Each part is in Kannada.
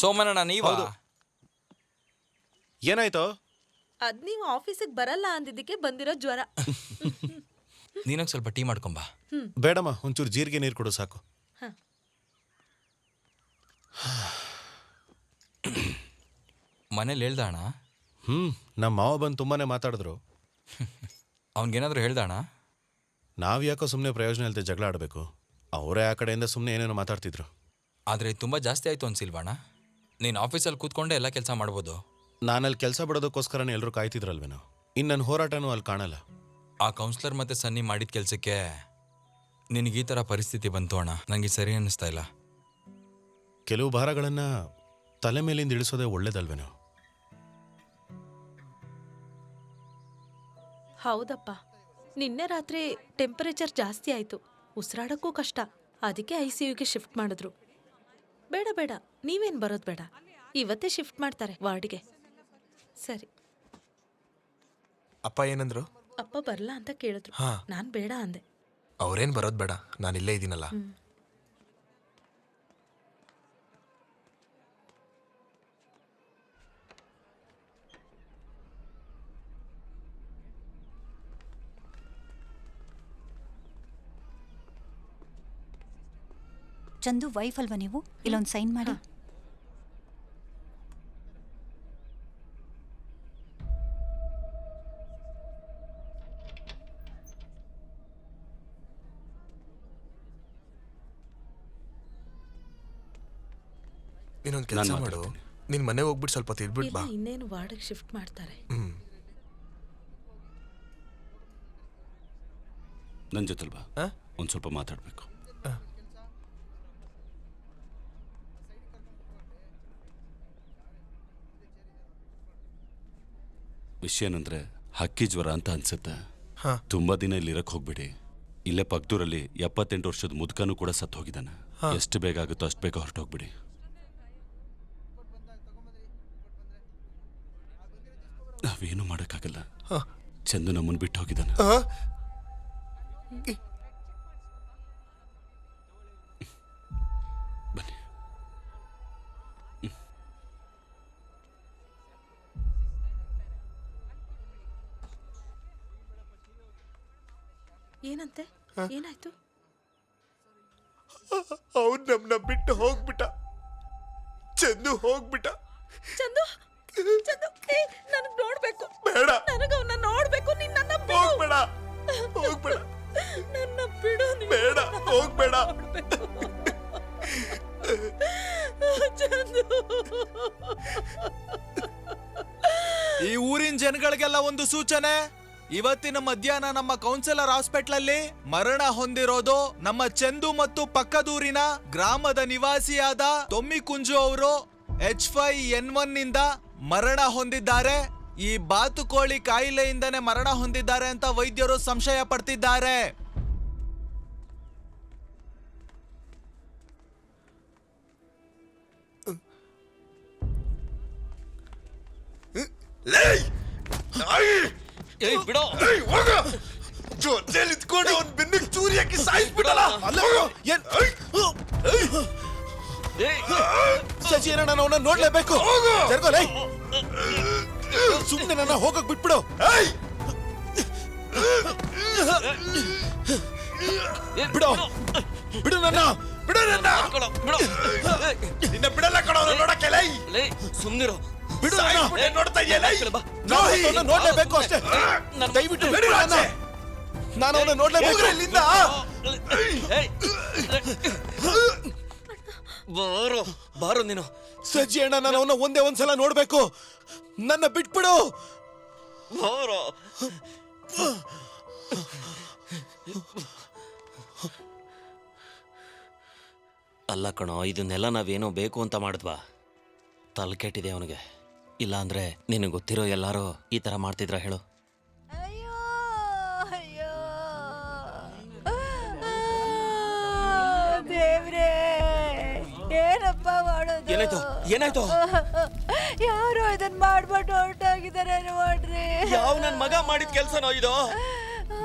ಸೋಮನಣ್ಣ ನೀವ? ಏನಾಯ್ತು? ಅದ್ ನೀವು ಆಫೀಸಿಗೆ ಬರಲ್ಲ ಅಂದಿದ್ದಕ್ಕೆ ಬಂದಿರೋ ಜ್ವರ. ನೀನೊಂದು ಸ್ವಲ್ಪ ಟೀ ಮಾಡ್ಕೊಂಬಾ ಬೇಡಮ್ಮ ಒಂಚೂರು ಜೀರಿಗೆ ನೀರು ಕೊಡು ಸಾಕು. ಮನೇಲಿ ಹೇಳ್ದ ಅಣ್ಣ? ಹ್ಮ್ ನಮ್ಮ ಮಾವ ಬಂದು ತುಂಬಾನೇ ಮಾತಾಡಿದ್ರು. ಅವ್ನಿಗೇನಾದ್ರೂ ಹೇಳ್ದ ಅಣ್ಣ ನಾವ್ ಯಾಕೋ ಸುಮ್ಮನೆ ಪ್ರಯೋಜನ ಇಲ್ಲದೆ ಜಗಳ ಆಡಬೇಕು. ಅವರೇ ಆ ಕಡೆಯಿಂದ ಸುಮ್ಮನೆ ಏನೇನೋ ಮಾತಾಡ್ತಿದ್ರು. ಆದರೆ ತುಂಬ ಜಾಸ್ತಿ ಆಯಿತು ಅನ್ಸಿಲ್ವಾಣ ನೀನು ಆಫೀಸಲ್ಲಿ ಕೂತ್ಕೊಂಡೆ ಎಲ್ಲ ಕೆಲಸ ಮಾಡ್ಬೋದು. ನಾನಲ್ಲಿ ಕೆಲಸ ಬಿಡೋದಕ್ಕೋಸ್ಕರನೇ ಎಲ್ಲರೂ ಕಾಯ್ತಿದ್ರಲ್ವೇನೋ? ಇನ್ನು ನನ್ನ ಹೋರಾಟನೂ ಅಲ್ಲಿ ಕಾಣಲ್ಲ. ಆ ಕೌನ್ಸ್ಲರ್ ಮತ್ತೆ ಸನ್ನಿ ಮಾಡಿದ ಕೆಲಸಕ್ಕೆ ನಿನಗೆ ಈ ಥರ ಪರಿಸ್ಥಿತಿ ಬಂತು ಅಣ್ಣ. ನನಗೆ ಸರಿ ಅನ್ನಿಸ್ತಾ ಇಲ್ಲ. ಕೆಲವು ಭಾರಗಳನ್ನು ತಲೆ ಮೇಲಿಂದ ಇಳಿಸೋದೇ ಒಳ್ಳೇದಲ್ವೇನೋ? ಹೌದಪ್ಪ. ನಿನ್ನೆ ರಾತ್ರಿ ಟೆಂಪರೇಚರ್ ಜಾಸ್ತಿ ಆಯಿತು. ಉಸಿರಾಡೋಕ್ಕೂ ಕಷ್ಟ. ಅದಕ್ಕೆ ಐ ಸಿ ಯುಗೆ ಶಿಫ್ಟ್ ಮಾಡಿದ್ರು. ಬೇಡ ಬೇಡ. ನೀವೇನ್ ಬರೋದು ಬೇಡ. ಇವತ್ತೇ ಶಿಫ್ಟ್ ಮಾಡ್ತಾರೆ ವಾರ್ಡ್ಗೆ. ಸರಿ. ಅಪ್ಪ ಏನಂದ್ರು? ಅಪ್ಪ ಬರಲ್ಲ ಅಂತ ಕೇಳಿದ್ರು. ಹಾ. ನಾನ್ ಬೇಡ ಅಂದೆ. ಅವ್ರೇನ್ ಬರೋದ್ ಬೇಡ. ನಾನು ಇಲ್ಲೇ ಇದ್ದೀನಲ್ಲ. ಚಂದು ವೈಫ್ ಅಲ್ವಾ ನೀವು? ಇಲ್ಲೊಂದು ಸೈನ್ ಮಾಡಿ. ನೀನೊಂದ್ ಕೆಲಸ ಮಾಡು. ನಿನ್ ಮನೆಗೆ ಹೋಗ್ಬಿಟ್ಟು ಸ್ವಲ್ಪ ಇಲ್ಲ ಬಾ. ಇನ್ನೇನು ವಾರ್ಡ್ಗೆ ಶಿಫ್ಟ್ ಮಾಡ್ತಾರೆ. ಹ್ಮ್. ನನ್ನ ಜೊತೆಲ್ ಬಾ. ಆ? ಒಂದು ಸ್ವಲ್ಪ ಮಾತಾಡಬೇಕು. ವಿಷಯ ಏನಂದ್ರೆ ಹಕ್ಕಿ ಜ್ವರ ಅಂತ ಅನ್ಸುತ್ತೆ. ಹಾ. ತುಂಬಾ ದಿನ ಇಲ್ಲಿ ಇರಕ್ ಹೋಗ್ಬೇಡಿ. ಇಲ್ಲೇ ಪಕ್ದೂರಲ್ಲಿ ಎಪ್ಪತ್ತೆಂಟು ವರ್ಷದ ಮುದುಕನೂ ಕೂಡ ಸತ್ತು ಹೋಗಿದ್ದಾನೆ. ಎಷ್ಟು ಬೇಗ ಆಗುತ್ತೋ ಅಷ್ಟು ಬೇಗ ಹೊರಟೋಗ್ಬಿಡಿ ನಾವೇನು ಮಾಡೋಕ್ಕಾಗಲ್ಲ. ಹಾ. ಚಂದು ನಮ್ಮನ್ನು ಬಿಟ್ಟು ಹೋಗಿದ್ದಾನೆ. ಆ? ಏನಂತೆ? ಏನಾಯ್ತು? ಅವ್ನ್ ನಮ್ನ ಬಿಟ್ಟು ಹೋಗ್ಬಿಟ್ಟ. ಚಂದು ಹೋಗ್ಬಿಟ್ಟ. ಚಂದು? ಚಂದು ಏ ನನಗ್ ನೋಡ್ಬೇಕು. ಬೇಡ. ನನಗ ಅವನ್ನ ನೋಡ್ಬೇಕು ನೀನ್ ನನ್ನ ಹೋಗ್ಬೇಡ. ಹೋಗ್ಬೇಡ. ನನ್ನ ಬಿಡು ಬೇಡ. ಹೋಗ್ಬೇಡ. ಚಂದು. ಈ ಊರಿನ ಜನಗಳಿಗೆಲ್ಲ ಒಂದು ಸೂಚನೆ. ಇವತ್ತಿನ ಮಧ್ಯಾಹ್ನ ನಮ್ಮ ಕೌನ್ಸಿಲರ್ ಹಾಸ್ಪಿಟ್ಲಲ್ಲಿ ಮರಣ ಹೊಂದಿರೋದು ನಮ್ಮ ಚಂದು ಮತ್ತು ಪಕ್ಕದೂರಿನ ಗ್ರಾಮದ ನಿವಾಸಿಯಾದ ತೊಮ್ಮಿ ಕುಂಜು ಅವರು. ಎಚ್ ಫೈ ಎನ್ ಒನ್ನಿಂದ ಮರಣ ಹೊಂದಿದ್ದಾರೆ. ಈ ಬಾತುಕೋಳಿ ಕಾಯಿಲೆಯಿಂದನೇ ಮರಣ ಹೊಂದಿದ್ದಾರೆ ಅಂತ ವೈದ್ಯರು ಸಂಶಯ ಪಡ್ತಿದ್ದಾರೆ. ಏಯ್ ಬಿಡೋ. ಜೊತೆಲಿ ಇದ್ಕೊಂಡು ಅವ್ನ ಬೆನ್ನಿಗೆ ಚೂರಿ ಹಾಕಿ ಸಾಯಿಸ್ಬಿಡಲ್ಲ. ಏನ್ ಸಜಿ ನಾನು ಅವನ್ನ ನೋಡ್ಲೇಬೇಕು. ಜರ್ಗೋಲೇ ಸುಮ್ಮನೆ ನನ್ನ ಹೋಗಕ್ ಬಿಟ್ಬಿಡು. ಬಿಡು. ಬಿಡು ನನ್ನ. ಬಿಡು ನನ್ನ. ನಿನ್ನ. ಬಿಡಲ್ಲ ಕಣೋ ನೋಡಕ್ಕೆ ಲೈ ಸುಮ್ನಿರೋ. ಬಿಡು ನೋಡ್ತಾ ಇದೆಯಲ್ಲ? ನೋಡ್ಲೇಬೇಕು ಅಷ್ಟೇ. ದಯವಿಟ್ಟು. ನಾನು ಅವನ್ನ ನೋಡ್ಲೇಬೇಕು. ಇಲ್ಲಿಂದ. ಬಾರೋ. ಬಾರೋ ನೀನು. ಸಜ್ಜಿ ಅಣ್ಣ ನಾನು ಅವನ್ನ ಒಂದೇ ಒಂದ್ಸಲ ನೋಡ್ಬೇಕು. ನನ್ನ ಬಿಟ್ಬಿಡು. ಬಾರೋ. ಅಲ್ಲ ಕಣೋ ಇದನ್ನೆಲ್ಲ ನಾವೇನೋ ಬೇಕು ಅಂತ ಮಾಡಿದ್ವಾ? ತಲೆ ಕೆಟ್ಟಿದೆ ಅವನಿಗೆ. ಇಲ್ಲಾಂದ್ರೆ ನಿನಗೆ ಗೊತ್ತಿರೋ ಎಲ್ಲಾರು ಈ ತರ ಮಾಡ್ತಿದ್ರ ಹೇಳು. ಅಯ್ಯೋ ಅಯ್ಯೋ. ದೇವ್ರೇ ಏನಪ್ಪ ಮಾಡೋದು? ಏನಾಯ್ತು? ಏನಾಯ್ತು? ಯಾರು ಇದನ್ ಮಾಡ್ಬಿಟ್ಟು ಹೊರಟಾಗಿದ್ದಾರೆ ನೋಡ್ರಿ. ಯಾವ ನನ್ನ ಮಗ ಮಾಡಿದ ಕೆಲ್ಸನೋ ಇದು?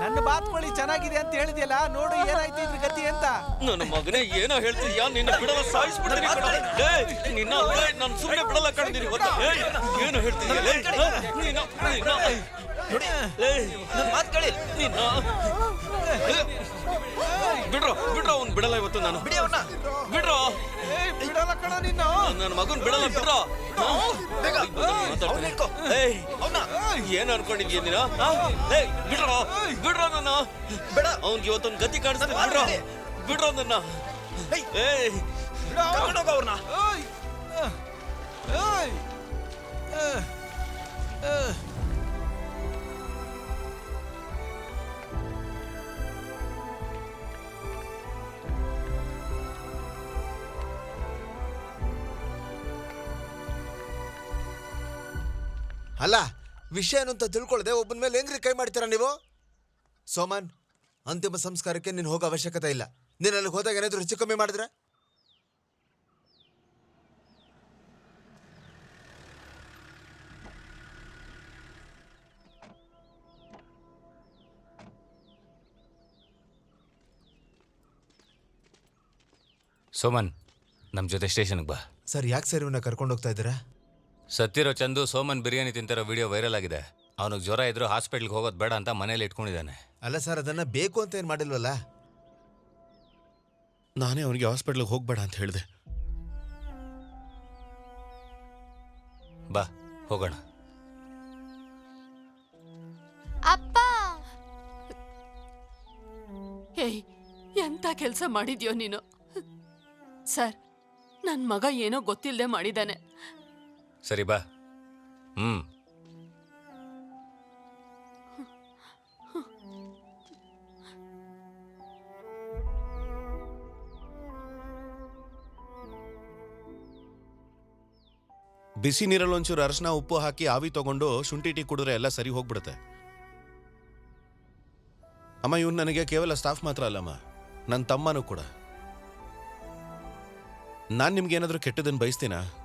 ನನ್ನ ಬಾತ್ಕೋಳಿ ಚೆನ್ನಾಗಿದೆ ಅಂತ ಹೇಳಿದ್ಯಲ್ಲ ನೋಡು ಏನಾಯ್ತು ಇದ್ರ ಗತಿ ಅಂತ. ನನ್ನ ಮಗನೇ ಏನೋ ಹೇಳ್ತೀಯ ನಿನ್ನ ಬಿಡಲ್ಲ ಸಾಯಿಸ್ಬಿಡ್ತೀನಿ ಕಣ. ಏಯ್, ನಿನ್ನ ನಾನು ಸುಮ್ಮನೆ ಬಿಡಲ್ಲ ಕಣ್ದಿರಿ ಗೊತ್ತಾ? ಏಯ್, ಏನು ಹೇಳ್ತಿದ್ಯಾ? ನೀನು ನಿನ್ನ ಏಯ್, ಮಾತು ಕೇಳಿ. ಏಯ್, ಬಿಡ್ರೋ ಬಿಡ್ರೋ ಅವ್ನು ಬಿಡಲ್ಲ ಇವತ್ತು ನಾನು. ಬಿಡಿ ಅವನ್ನ ಬಿಡ್ರೋ. ಏಯ್, ಬಿಡಲ್ಲ ಕಣ ನಿನ್ನ ನನ್ನ ಮಗನ್ ಬಿಡಲ್ಲ ಬಿಡ್ರೋ. ಏಯ್ ಏನ್ ಅನ್ಕೊಂಡಿದ್ಯ ನೀನು? ಏಯ್, ಬಿಡ್ರೋ. ಬಿಡ್ರೋ ನನ್ನ. ಬೇಡ. ಅವ್ನಿಗೆ ಇವತ್ತೊಂದು ಗತಿ ಕಾಣಿಸ್ತೀನಿ ಬಿಡ್ರೋ. ಬಿಡ್ರೋ ನನ್ನ. ಏಯ್. ಅವ್ರನ್ನ ಅಲ್ಲ ವಿಷಯ ಏನು ಅಂತ ತಿಳ್ಕೊಳ್ಳದೆ ಒಬ್ಬನ ಮೇಲೆ ಹೆಂಗ್ರಿ ಕೈ ಮಾಡ್ತೀರಾ ನೀವು? ಸೋಮನ್ ಅಂತಿಮ ಸಂಸ್ಕಾರಕ್ಕೆ ನೀನು ಹೋಗೋ ಅವಶ್ಯಕತೆ ಇಲ್ಲ. ನೀನು ಅಲ್ಲಿಗೆ ಹೋದಾಗ ಏನಾದರೂ ಹೆಚ್ಚು ಕಮ್ಮಿ ಮಾಡಿದ್ರೆ? ಸೋಮನ್ ನಮ್ಮ ಜೊತೆ ಸ್ಟೇಷನ್ಗೆ ಬಾ. ಸರ್ ಯಾಕೆ ಸರ್ ಇವನ್ನ ಕರ್ಕೊಂಡು ಹೋಗ್ತಾ ಇದ್ದೀರಾ? ಸತ್ತಿರೋ ಚಂದು ಸೋಮನ್ ಬಿರಿಯಾನಿ ತಿಂತಿರೋ ವಿಡಿಯೋ ವೈರಲ್ ಆಗಿದೆ. ಅವನಿಗೆ ಜ್ವರ ಇದ್ರೂ ಹಾಸ್ಪಿಟ್ಲ್ಗೆ ಹೋಗೋದು ಬೇಡ ಅಂತ ಮನೇಲಿ ಇಟ್ಕೊಂಡಿದ್ದಾನೆ. ಅಲ್ಲ ಸರ್ ಅದನ್ನ ಬೇಕು ಅಂತ ಏನು ಮಾಡಿಲ್ವಲ್ಲ? ನಾನೇ ಅವನಿಗೆ ಹಾಸ್ಪಿಟ್ಲಿಗೆ ಹೋಗ್ಬೇಡ ಅಂತ ಹೇಳಿದೆ. ಬಾ ಹೋಗೋಣ. ಅಪ್ಪ! ಏಯ್ ಎಂತ ಕೆಲಸ ಮಾಡಿದ್ಯೋ ನೀನು? ಸರ್ ನನ್ನ ಮಗ ಏನೋ ಗೊತ್ತಿಲ್ಲದೆ ಮಾಡಿದ್ದಾನೆ. ಸರಿ, ಬಾ. ಹ್ಮ್. ಬಿಸಿ ನೀರಲ್ಲಿ ಒಂಚೂರು ಅರಶಿನ, ಉಪ್ಪು ಹಾಕಿ ಆವಿ ತಗೊಂಡು ಶುಂಠಿ ಟೀ ಕುಡಿದ್ರೆ ಎಲ್ಲ ಸರಿ ಹೋಗ್ಬಿಡುತ್ತೆ. ಅಮ್ಮ, ಇವ್ನು ನನಗೆ ಕೇವಲ ಸ್ಟಾಫ್ ಮಾತ್ರ ಅಲ್ಲಮ್ಮ. ನನ್ನ ತಮ್ಮನೂ ಕೂಡ. ನಾನು ನಿಮ್ಗೆ ಏನಾದರೂ ಕೆಟ್ಟದನ್ನು ಬಯಸ್ತೀನಾ?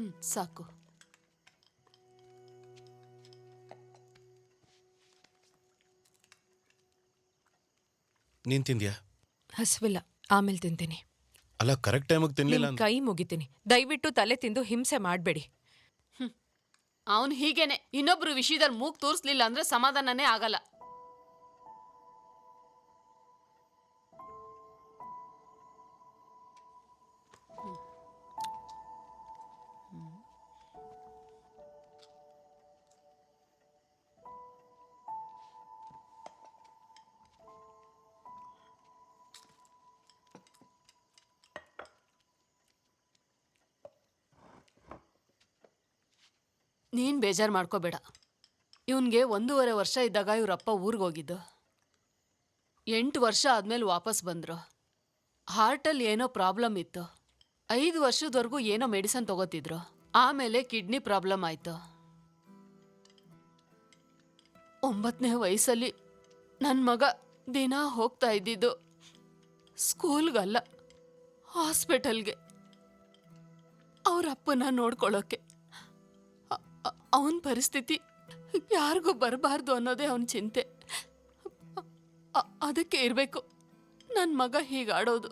ಹ್ಮ್ ಸಾಕು. ನೀನ್ ತಿಂದ್ಯಾ? ಹಸಿವಿಲ್ಲ ಆಮೇಲೆ ತಿಂತೀನಿ. ಅಲ್ಲ ಕರೆಕ್ಟ್ ಟೈಮಿಗೆ ತಿನ್ಲಿಲ್ಲ ನಿಮ್ ಕೈ ಮುಗಿತೀನಿ. ದಯವಿಟ್ಟು ತಲೆ ತಿಂದು ಹಿಂಸೆ ಮಾಡಬೇಡಿ. ಅವನು ಹೀಗೇನೆ. ಇನ್ನೊಬ್ರು ವಿಷಯದಲ್ಲಿ ಮೂಗ್ ತೋರಿಸ್ಲಿಲ್ಲ ಅಂದ್ರೆ ಸಮಾಧಾನನೇ ಆಗಲ್ಲ. ನೀನ್ ಬೇಜಾರು ಮಾಡ್ಕೋಬೇಡ. ಇವನ್ಗೆ ಒಂದೂವರೆ ವರ್ಷ ಇದ್ದಾಗ ಇವ್ರಪ್ಪ ಊರಿಗೆ ಹೋಗಿದ್ದು. ಎಂಟು ವರ್ಷ ಆದ್ಮೇಲೆ ವಾಪಸ್ ಬಂದ್ರು. ಹಾರ್ಟಲ್ಲಿ ಏನೋ ಪ್ರಾಬ್ಲಮ್ ಇತ್ತು. ಐದು ವರ್ಷದವರೆಗೂ ಏನೋ ಮೆಡಿಸನ್ ತಗೋತಿದ್ರು. ಆಮೇಲೆ ಕಿಡ್ನಿ ಪ್ರಾಬ್ಲಮ್ ಆಯ್ತು. ಒಂಬತ್ತನೇ ವಯಸ್ಸಲ್ಲಿ ನನ್ನ ಮಗ ದಿನ ಹೋಗ್ತಾ ಇದ್ದಿದ್ದು ಸ್ಕೂಲ್ಗಲ್ಲ, ಹಾಸ್ಪಿಟಲ್ಗೆ. ಅವ್ರ ಅಪ್ಪನ ನೋಡ್ಕೊಳ್ಳೋಕೆ ಅವನ ಪರಿಸ್ಥಿತಿ ಯಾರಿಗೂ ಬರಬಾರ್ದು ಅನ್ನೋದೇ ಅವನ ಚಿಂತೆ. ಅದಕ್ಕೆ ಇರಬೇಕು. ನನ್ನ ಮಗ ಹೀಗಾಡೋದು.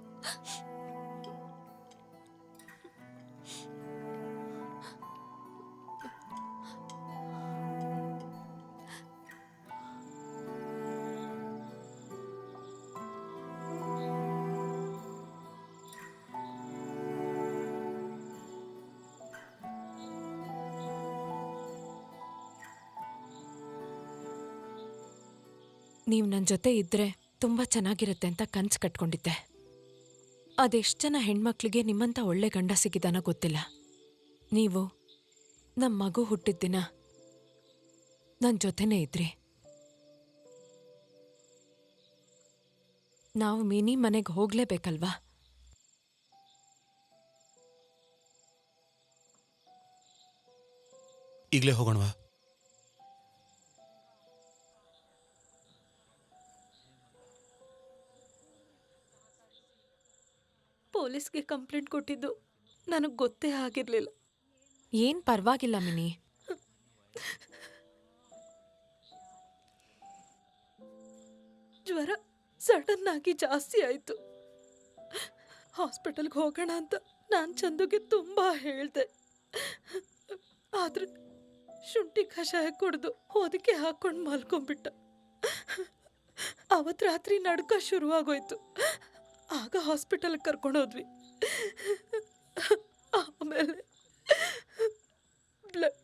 ನೀವು ನನ್ನ ಜೊತೆ ಇದ್ರೆ ತುಂಬ ಚೆನ್ನಾಗಿರುತ್ತೆ ಅಂತ ಕನ್ಸು ಕಟ್ಕೊಂಡಿದ್ದೆ. ಅದೆಷ್ಟು ಜನ ಹೆಣ್ಮಕ್ಳಿಗೆ ನಿಮ್ಮಂಥ ಒಳ್ಳೆ ಗಂಡ ಸಿಗಿದಾನೋ ಗೊತ್ತಿಲ್ಲ. ನೀವು ನಮ್ಮ ಮಗು ಹುಟ್ಟಿದ ದಿನ ನನ್ನ ಜೊತೆನೇ ಇದ್ರಿ. ನಾವು ಮಿನಿ ಮನೆಗೆ ಹೋಗ್ಲೇಬೇಕಲ್ವಾ? ಈಗಲೇ ಹೋಗೋಣವಾ? ಪೊಲೀಸ್ಗೆ ಕಂಪ್ಲೇಂಟ್ ಕೊಟ್ಟಿದ್ದು ನನಗೆ ಗೊತ್ತೇ ಆಗಿರಲಿಲ್ಲ. ಏನು ಪರವಾಗಿಲ್ಲ ಮಿನಿ. ಜ್ವರ ಸಡನ್ ಆಗಿ ಜಾಸ್ತಿ ಆಯಿತು. ಹಾಸ್ಪಿಟಲ್ಗೆ ಹೋಗೋಣ ಅಂತ ನಾನು ಚಂದುಗೆ ತುಂಬ ಹೇಳಿದೆ. ಆದ್ರೆ ಶುಂಠಿ ಕಷಾಯ ಕುಡಿದು ಹೊದಿಕೆ ಹಾಕೊಂಡು ಮಲ್ಕೊಂಡ್ಬಿಟ್ಟ. ಅವತ್ತು ರಾತ್ರಿ ನಡ್ಕ ಶುರುವಾಗೋಯ್ತು. ಆಗ ಹಾಸ್ಪಿಟಲ್ಗೆ ಕರ್ಕೊಂಡೋದ್ವಿ ಆಮೇಲೆ ಬ್ಲಡ್